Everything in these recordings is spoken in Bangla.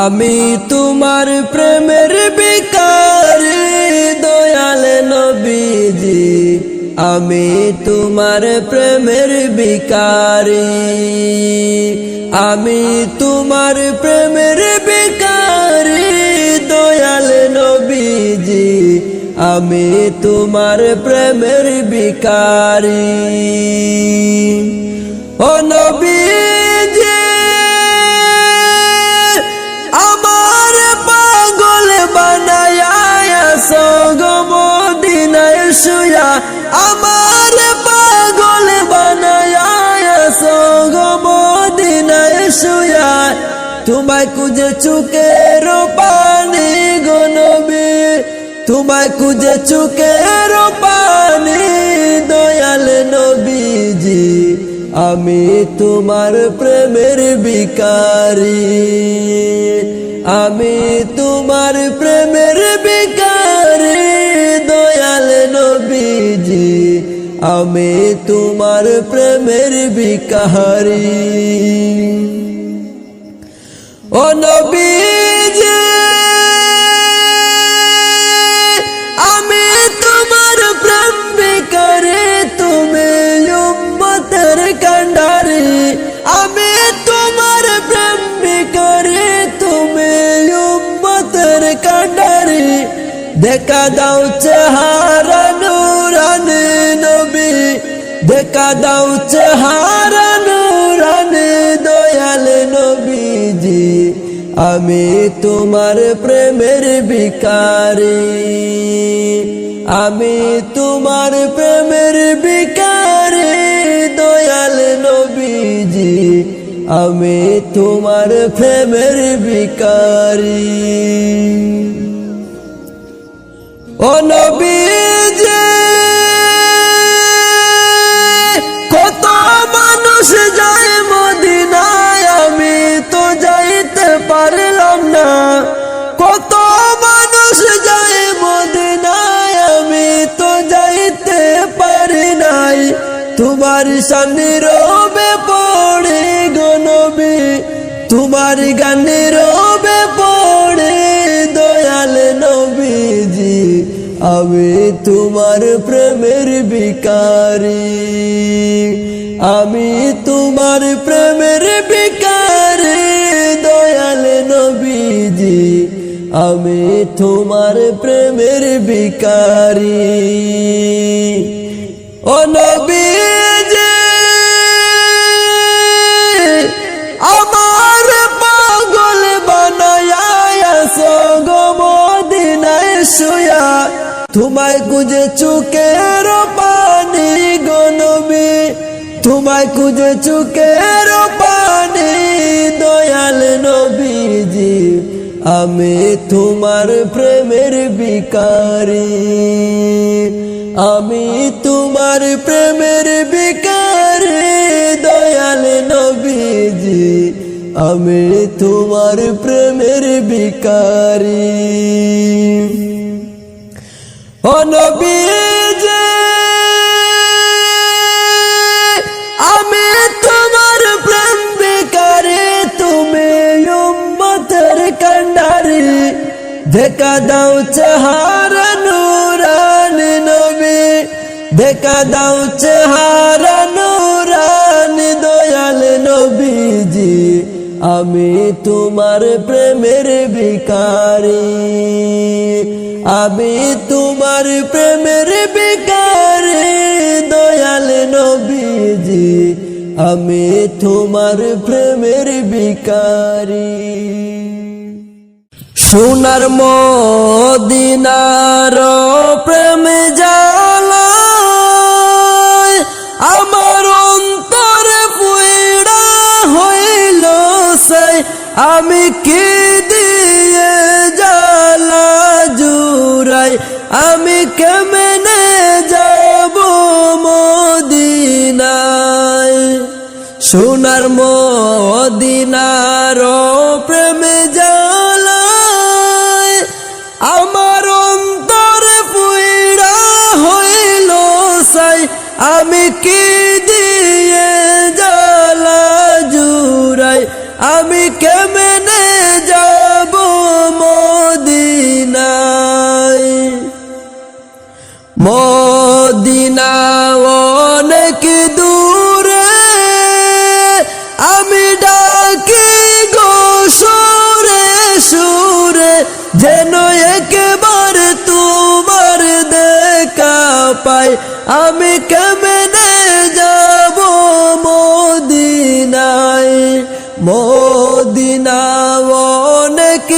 আমি তোমার প্রেমের বিকার দয়াল নবীজি। আমি তোমার প্রেমের বিকারি আমি তোমার প্রেমের বিকারি দয়াল নবীজি। আমি তোমার প্রেমের বিকারি ও নবীজি আমার পাগল বানায়া তোমায় কুজে চুকের পানি গনবি তোমায় কুজে চুকের পানি, দয়াল নবীজি। আমি তোমার প্রেমের বিকারি আমি তোমার প্রেমের বিকারি নবীজি আমি তোমার প্রেমের বিকারি ও নবীজি আমি তোমার প্রেম বিকারে তুমি উম্মতের কান্ডারি আমি তোমার প্রেম বিকারে তুমি উম্মতের কান্ডারি দেখা দাও চেহারা দেখা দাও চেহারা দয়াল নবীজি। আমি তোমার প্রেমের বিকারি আমি তোমার প্রেমের বিকারি দয়াল নবীজি। আমি তোমার প্রেমের বিকারি ও নবীজি! তোমার সামনে রবে পড়ে গনবি তোমার গানে রবে পড়ে দয়াল নবীজি। আমি তোমার প্রেমের বিকারি আমি তোমার প্রেমের বিকারি দয়াল নবীজি। আমি তোমার প্রেমের বিকারি ও নবীজি, আমার পাগল বানায়া সগমদিনায় শুয়া। তোমায় কুজে চুকের পানি গনবি তোমায় কুজে চুকের পানি, দয়াল নবীজি। আমি তোমার প্রেমের বিকারি আমি তোমার প্রেমের বিকারি দয়াল নবীজি। আমি তোমার প্রেমের বিকারি। ও নবীজি, আমি তোমার প্রেম বিকারি তুমি উম্মতের কান্ডারি। দেখা দাও চেহারা দেখা দাও চেহারা নুরানি, দয়াল নবীজি। আমি তোমার প্রেমের বিকারি আমি তোমার প্রেমের বিকারি দয়াল নবীজি। আমি তোমার প্রেমের বিকারি সোনার মদিনার প্রেম আমি কি দিয়ে জালা জুরাই আমি কেমনে যাব মদিনায়? সোনার মদিনার প্রেমে জালায় আমার অন্তরে পুইড়া হইল সাই। আমি কি পাই আমি কেমনে যাব মদিনায়? মদিনা অনেক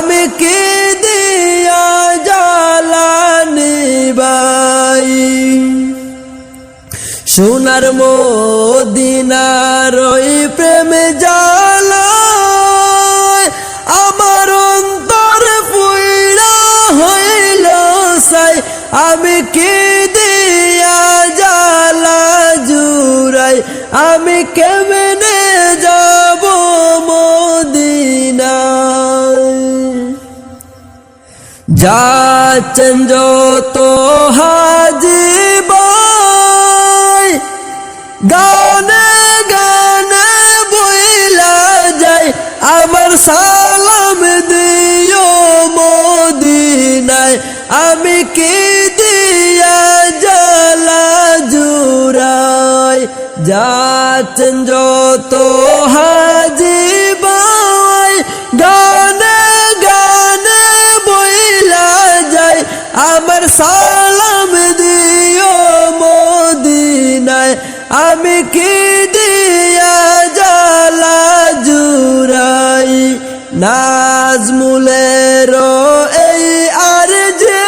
আমি কে দিয়া জালানি বাই সোনার মদিনার ওই প্রেম জালায় আমার অন্তর পুইরা হইল সাই আমি কি দিয়া জালা জুরাই আমি কেমনে যাচ্ছেন যত হাজি বাই গানে গানে বইলা যায় আমার সালাম দিও মদিনায়। আমি কি দিয়া জালা জুরাই যাচ্ছেন যত হাজি নাজমুলের এই আর যে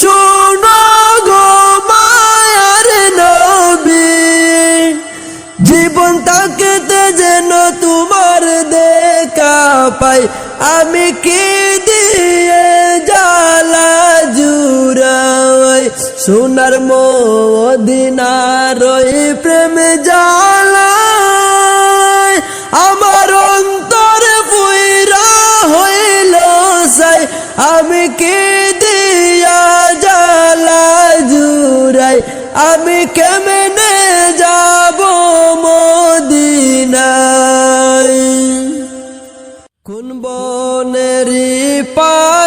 শোনো গো মায়ার নবী। জীবন তাকেতে যেন তোমার দেখা পাই। আমি কি দিয়ে জালা জুরাই সোনার মদিনার আমি কেমনে যাব মদিনায়? কোন বনেরি পাকে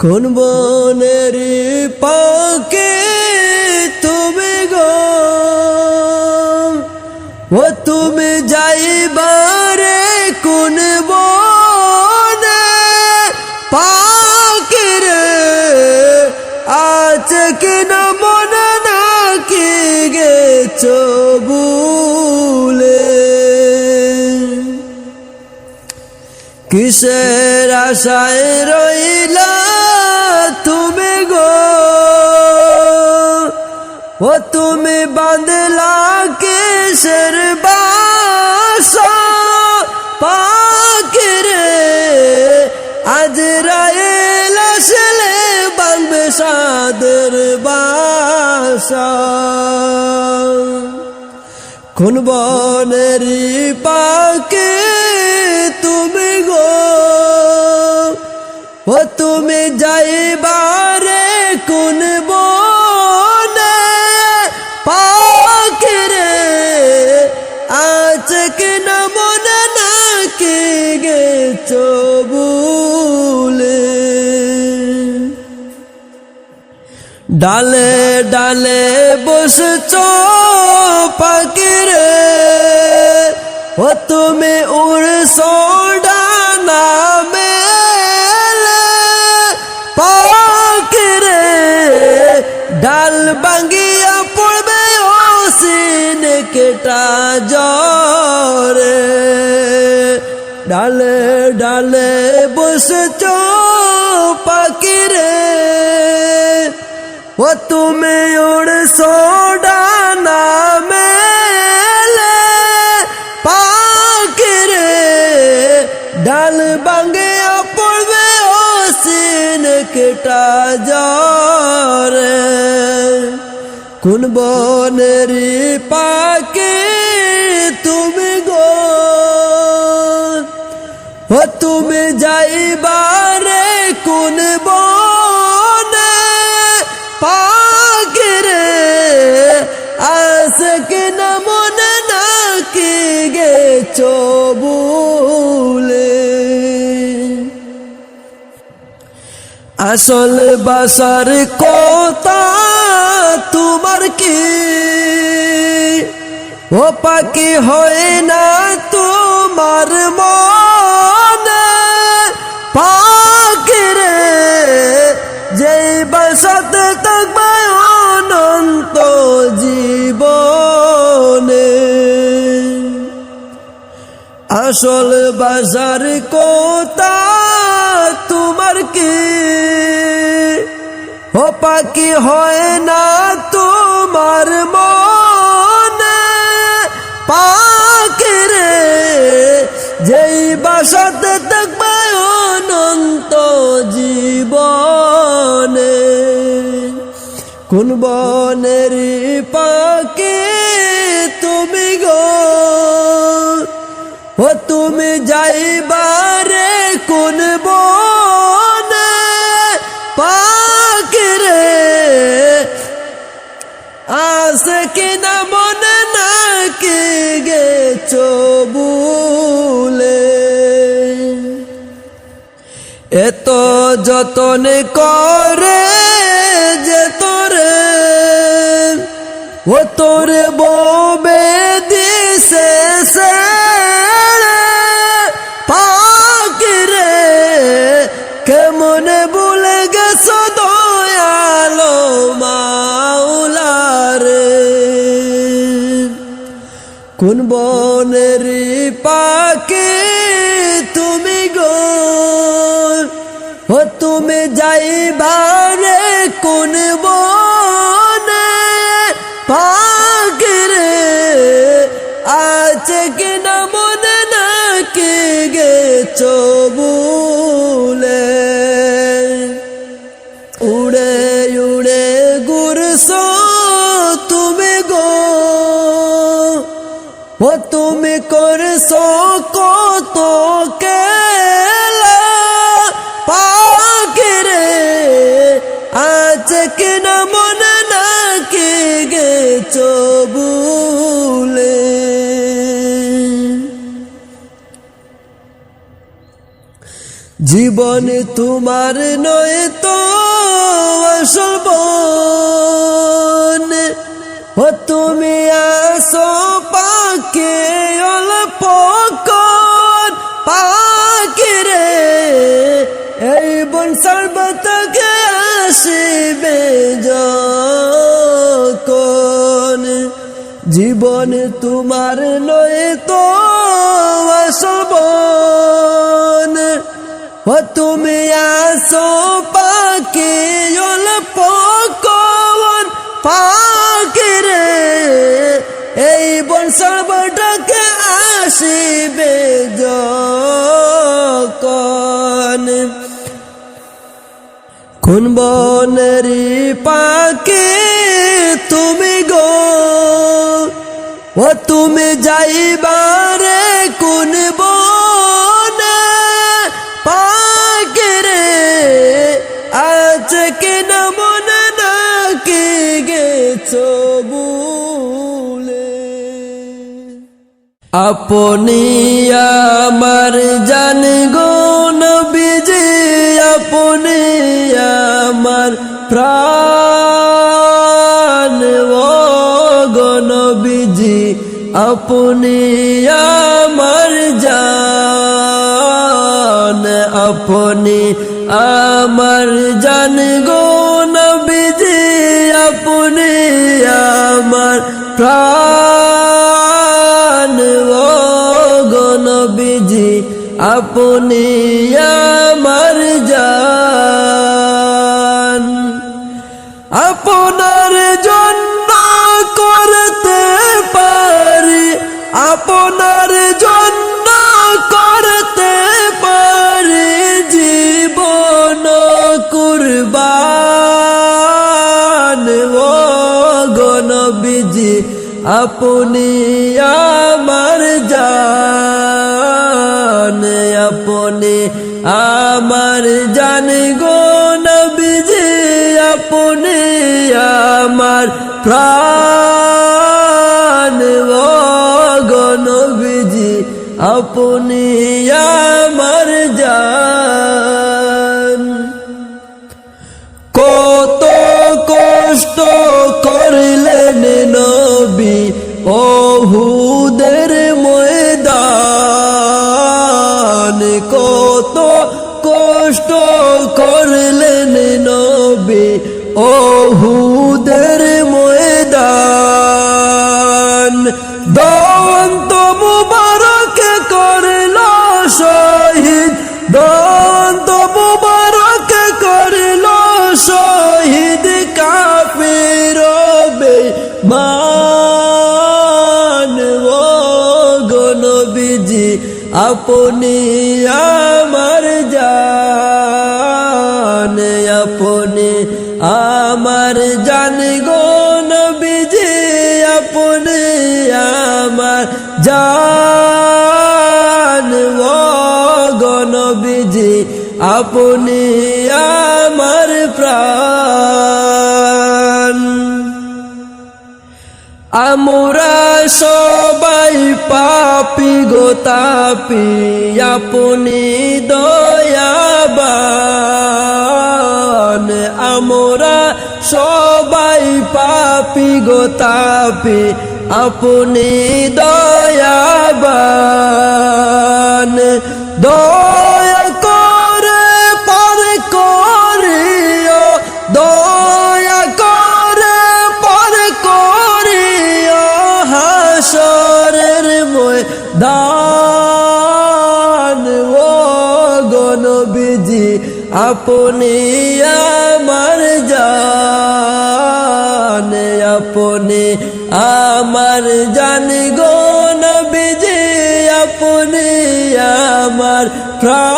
কোন বনের পাকে তুমি গো? ও তুমি যাইবারে কোন বনে পাকে রে? আজকে না মনে নাকি গেছো ভুলে? কিসের আশায় রইলা কিসের বাসা পাকে রে আজ রায়েল আসলে বাঁধবে সাদের বাসা। কোন বনের পাকে তুমি গো ডালে ডালে বসছ পাখিরে। ও তুমি উড়ছ ডানা মেলে। পাখিরে ডাল বাঙ্গিয়া পড়বে ও সিন কেটা জরে ডালে ডালে ও তুমি উড়ছো ডানা মেলে পাখিরে ডাল বাঙ্গে পড়বে ও সিন কেটা জরে কোন বনের পাকে তুমি গো? ও তুমি যাইবারে আসল বাসার কথা তোমার কি? ও পাকি হয় না তোমার মনে? পাকি রে, যেই বাসাতে অনন্ত জীবনে। আসল বাজার কোতা কি ও পাকি হয় না তোমার মনে পাকি রে। যেই বাসাতে থাকবে অনন্ত জীবনে, কোন বনের পাকে গেছো বুলে এত যতন করে যে তোরে ও তোরে কোন বনের পাকে তুমি গো? ও তুমি যাইবারে কোন বনে পাকে রে? আছে কিনা মনে নাকি গেছো বুলে? জীবন তোমার নয় তো আসল বন। ও তুমি আসো পাকে অল্প পাকে রে। এই বন সর্বতকে আসিবে যখন। জীবন তোমার নয় তো আসল বন। ও তুমি আসো পাকে কর পাকে রে। এই বন সর্বটাকে আসিবে যখন। কোন বনেরি পাকে তুমি গো? ও তুমি যাইবারে আপনি আমার জান গো নবীজি, আপনি আমার প্রাণ। ও গো নবীজি, আপনি আমার জান। আপনি আমার জান গো আপনি আমার জান আপনার জন্য করতে পারি আপনার জন্য করতে পারি জীবন কুরবান ও গণবিজি আপনি আমার আমার জান গো নবীজি আপনি আমার প্রাণ। গো নবীজি আপনি আমার জান আপনি আমার জান, আপনি আমার জান গো নবীজি, আপনি আমার জান ও গো নবীজি, আপনি আমার প্রাণ। আমরা সবাই পাপি গো তাপি আপনি দয়াবান। আমরা সবাই পাপি গো তাপি আপনি দয়াবান। দয়া আপনি আমার জান, আপনি আমার জান গো নবীজি, আপনি আমার প্রাণ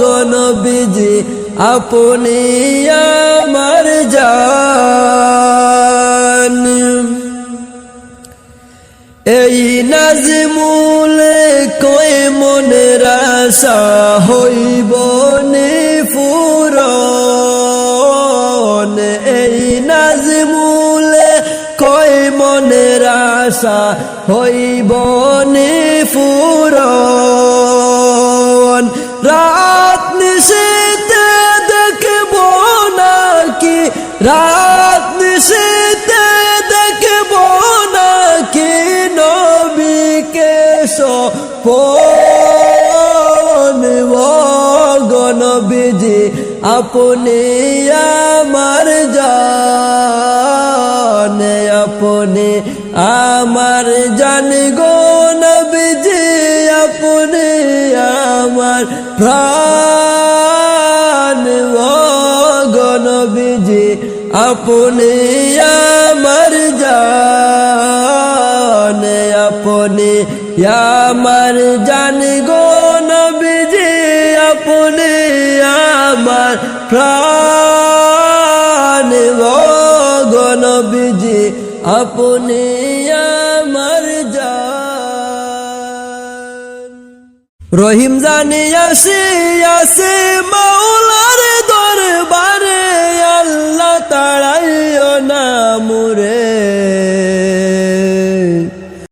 গো নবীজি, আপনি আমার জান। এই নাজমুলে কই মনে রাসা হইব ফুরন? এই নাজমুলে কয়ে মনের রাসা হইব ফুরন? আপনি আমার জান, আপনি আমার জান গো নবীজি, আপনি আমার প্রাণ ও গণবিজি আপনি আমার জান, আপনি আমার জান গো আমার প্রাণ গণবিজি আপনি আমার যা রহিম জানি আসে আসে মাওলার